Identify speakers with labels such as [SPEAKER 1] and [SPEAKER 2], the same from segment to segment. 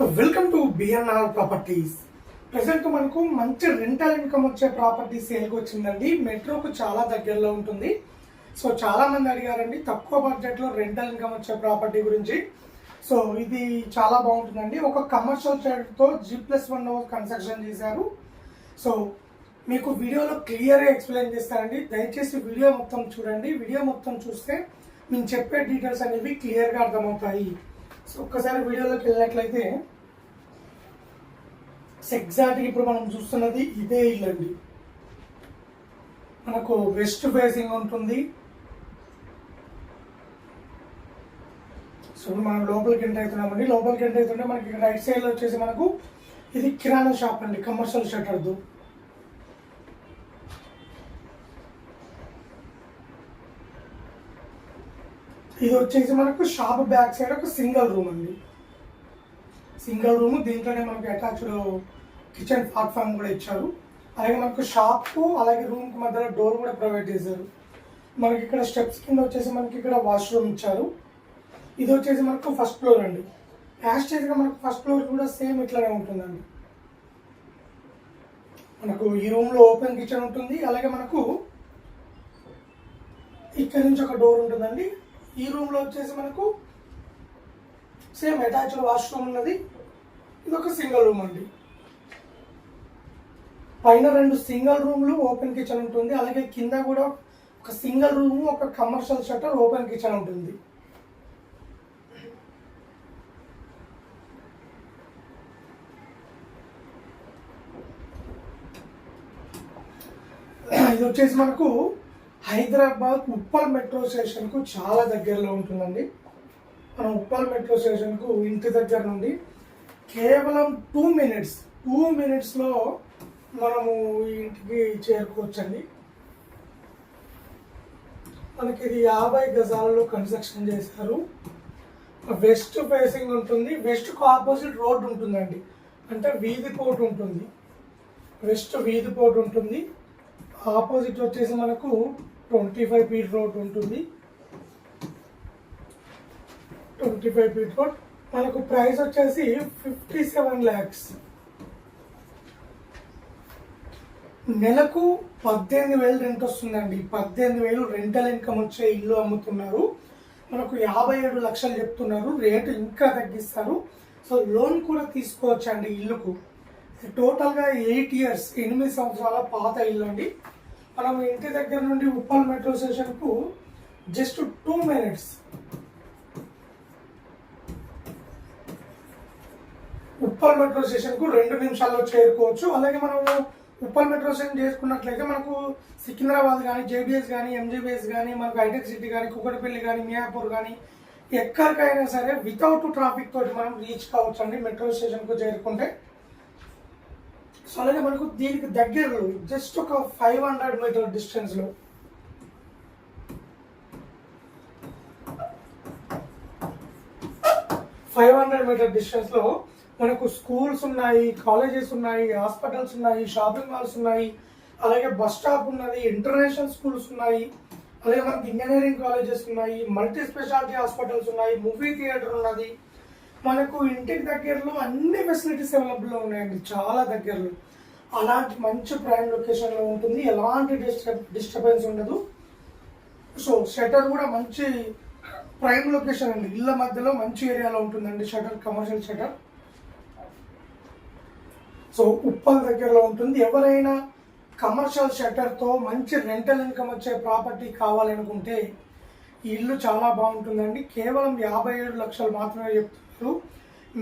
[SPEAKER 1] Welcome to BNR properties present మనకు మంచి rental income వచ్చే ప్రాపర్టీ సేల్కి వచ్చిందండి. మెట్రోకు చాలా దగ్గరలో ఉంటుంది. సో చాలా మంది అడిగారండి తక్కువ బడ్జెట్లో రెంటల్ ఇన్కమ్ వచ్చే ప్రాపర్టీ గురించి. సో ఇది చాలా బాగుంటుందండి. ఒక కమర్షియల్తో జీ ప్లస్ వన్ కన్స్ట్రక్షన్ చేశారు. సో మీకు వీడియోలో క్లియర్గా ఎక్స్ప్లెయిన్ చేస్తారండి. దయచేసి వీడియో మొత్తం చూడండి. వీడియో మొత్తం చూస్తే మేము చెప్పే డీటెయిల్స్ అనేవి క్లియర్గా అర్థమవుతాయి. సో ఒక్కసారి వీడియోలోకి వెళ్ళినట్లయితే ఎగ్జాక్ట్గా ఇప్పుడు మనం చూస్తున్నది ఇదే ఇల్లు అండి. మనకు వెస్ట్ ఫేసింగ్ ఉంటుంది. సో ఇప్పుడు మనం లోపలికి ఎంటర్ అవుతున్నామండి. లోపలికి ఎంటర్ అవుతుంటే మనకి రైట్ సైడ్లో వచ్చేసి మనకు ఇది కిరాణా షాప్ అండి కమర్షియల్ షట్టర్దు. ఇది వచ్చేసి మనకు షాప్ బ్యాక్ సైడ్ ఒక సింగిల్ రూమ్ అండి. సింగిల్ రూమ్ దీంట్లోనే మనకు అటాచ్డ్ కిచెన్ ప్లాట్ఫామ్ కూడా ఇచ్చారు. అలాగే మనకు షాప్ అలాగే రూమ్కి మధ్యలో డోర్ కూడా ప్రొవైడ్ చేశారు. మనకి ఇక్కడ స్టెప్స్ కింద వచ్చేసి మనకి ఇక్కడ వాష్రూమ్ ఇచ్చారు. ఇది వచ్చేసి మనకు ఫస్ట్ ఫ్లోర్ అండి. యాస్టేజ్గా మనకు ఫస్ట్ ఫ్లోర్ కూడా సేమ్ ఇట్లానే ఉంటుందండి. మనకు ఈ రూమ్లో ఓపెన్ కిచెన్ ఉంటుంది. అలాగే మనకు ఇక్కడ నుంచి ఒక డోర్ ఉంటుందండి. ఈ రూమ్లో వచ్చేసి మనకు సేమ్ అటాచ్డ్ వాష్రూమ్ ఉన్నది. ఇది ఒక సింగిల్ రూమ్ అండి. పైన రెండు సింగిల్ రూమ్లు ఓపెన్ కిచెన్ ఉంటుంది. అలాగే కింద కూడా ఒక సింగిల్ రూమ్ ఒక కమర్షియల్ షట్టర్ ఓపెన్ కిచెన్ ఉంటుంది. ఇది వచ్చేసి మనకు హైదరాబాద్ ఉప్పల్ మెట్రో స్టేషన్కు చాలా దగ్గరలో ఉంటుందండి. మనం ఉప్పల్ మెట్రో స్టేషన్కు ఇంటి దగ్గర నుండి కేవలం టూ మినిట్స్ టూ మినిట్స్లో మనము ఇంటికి చేరుకోవచ్చండి. మనకి ఇది యాభై గజాలలో కన్స్ట్రక్షన్ చేశారు. వెస్ట్ ఫేసింగ్ ఉంటుంది వెస్ట్కు ఆపోజిట్ రోడ్ ఉంటుందండి. అంటే వీధి పోటు ఉంటుంది. వెస్ట్ వీధి పోటు ఉంటుంది. ఆపోజిట్ వచ్చేసి మనకు ట్వంటీ ఫైవ్ ఫీట్ రోడ్ ఉంటుంది. Twenty five feet road. మనకు ప్రైస్ వచ్చేసి ఫిఫ్టీ సెవెన్ ల్యాక్స్ నెలకు పద్దెనిమిది వేలు రెంట్ వస్తుందండి. పద్దెనిమిది వేలు రెంటల్ ఇన్కమ్ వచ్చే ఇల్లు అమ్ముతున్నారు. మనకు యాభై ఏడు లక్షలు చెప్తున్నారు. రేటు ఇంకా తగ్గిస్తారు. సో లోన్ కూడా తీసుకోవచ్చు అండి ఇల్లుకు. టోటల్గా ఎయిట్ ఇయర్స్ ఎనిమిది సంవత్సరాల పాత ఇల్లు అండి. మనం ఇంటి దగ్గర నుండి ఉప్పల్ మెట్రో స్టేషన్కు just two minutes Uppal metro స్టేషన్కు రెండు నిమిషాల్లో చేరుకోవచ్చు. అలాగే మనము ఉప్పల్ మెట్రో స్టేషన్ చేసుకున్నట్లయితే మనకు సికింద్రాబాద్ కానీ జేబీఎస్ కానీ ఎంజీబీఎస్ కానీ మనకు హైటెక్ సిటీ కానీ కుక్కడపల్లి కానీ మియాపూర్ కానీ ఎక్కడికైనా సరే వితౌట్ ట్రాఫిక్ తోటి మనం రీచ్ కావచ్చు అండి మెట్రో స్టేషన్కు చేరుకుంటే. సో అలాగే మనకు దీనికి దగ్గరలో జస్ట్ ఒక ఫైవ్ హండ్రెడ్ మీటర్ డిస్టెన్స్లో ఫైవ్ హండ్రెడ్ మీటర్ డిస్టెన్స్లో మనకు స్కూల్స్ ఉన్నాయి కాలేజెస్ ఉన్నాయి హాస్పిటల్స్ ఉన్నాయి షాపింగ్ మాల్స్ ఉన్నాయి అలాగే బస్ స్టాప్ ఉన్నది ఇంటర్నేషనల్ స్కూల్స్ ఉన్నాయి అలాగే మనకి ఇంజనీరింగ్ కాలేజెస్ ఉన్నాయి మల్టీ స్పెషాలిటీ హాస్పిటల్స్ ఉన్నాయి మూవీ థియేటర్ ఉన్నది. మనకు ఇంటికి దగ్గరలో అన్ని ఫెసిలిటీస్ అవైలబుల్లో ఉన్నాయండి చాలా దగ్గరలో. అలాంటి మంచి ప్రైమ్ లొకేషన్లో ఉంటుంది ఎలాంటి డిస్టర్బ్ డిస్టర్బెన్స్ ఉండదు. సో షటర్ కూడా మంచి ప్రైమ్ లొకేషన్ అండి. ఇళ్ళ మధ్యలో మంచి ఏరియాలో ఉంటుందండి shutter commercial shutter so Uppal దగ్గరలో ఉంటుంది. ఎవరైనా కమర్షియల్ షట్టర్తో మంచి రెంటల్ ఇన్కమ్ వచ్చే ప్రాపర్టీ కావాలనుకుంటే ఈ ఇల్లు చాలా బాగుంటుందండి. కేవలం యాభై ఏడు లక్షలు మాత్రమే చెప్తున్నారు.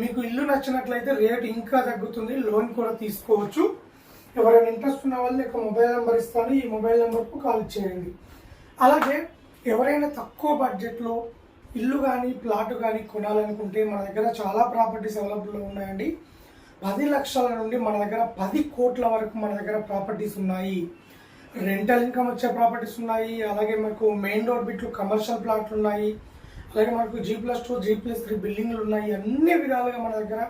[SPEAKER 1] మీకు ఇల్లు నచ్చినట్లయితే రేట్ ఇంకా తగ్గుతుంది. లోన్ కూడా తీసుకోవచ్చు. ఎవరైనా ఇంట్రెస్ట్ ఉన్న వాళ్ళు యొక్క మొబైల్ నెంబర్ ఇస్తాను. ఈ మొబైల్ నెంబర్కు కాల్ చేయండి. అలాగే ఎవరైనా తక్కువ బడ్జెట్లో ఇల్లు కానీ ప్లాట్ కానీ కొనాలనుకుంటే మన దగ్గర చాలా ప్రాపర్టీస్ అవైలబుల్లో ఉన్నాయండి. పది లక్షల నుండి మన దగ్గర పది కోట్ల వరకు మన దగ్గర ప్రాపర్టీస్ ఉన్నాయి. రెంటల్ ఇన్కమ్ వచ్చే ప్రాపర్టీస్ ఉన్నాయి అలాగే మనకు మెయిన్ రోడ్ బిట్లు కమర్షియల్ ప్లాట్లు ఉన్నాయి అలాగే మనకు G plus two G plus three బిల్డింగ్లు ఉన్నాయి అన్ని విధాలుగా మన దగ్గర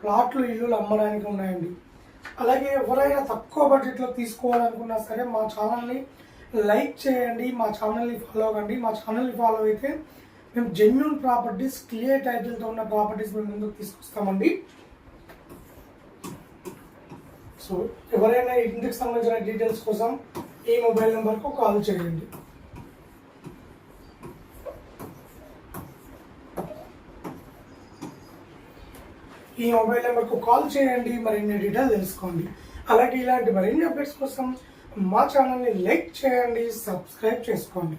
[SPEAKER 1] ప్లాట్లు ఇల్లులు అమ్మడానికి ఉన్నాయండి. అలాగే ఎవరైనా తక్కువ బడ్జెట్లో తీసుకోవాలనుకున్నా సరే మా ఛానల్ని లైక్ చేయండి మా ఛానల్ని ఫాలో అవ్వండి. మా ఛానల్ని ఫాలో అయితే మేము జెన్యున్ ప్రాపర్టీస్ క్లియర్ టైటిల్తో ఉన్న ప్రాపర్టీస్ మేము ముందుకు తీసుకొస్తామండి. సో ఎవరైనా ఇంటికి సంబంధించిన డీటెయిల్స్ కోసం ఈ మొబైల్ నెంబర్కు కాల్ చేయండి. ఈ మొబైల్ నెంబర్కు కాల్ చేయండి మరిన్ని డీటెయిల్స్ తెలుసుకోండి. అలాగే ఇలాంటి మరిన్ని అప్డేట్స్ కోసం మా ఛానల్ని లైక్ చేయండి సబ్స్క్రైబ్ చేసుకోండి.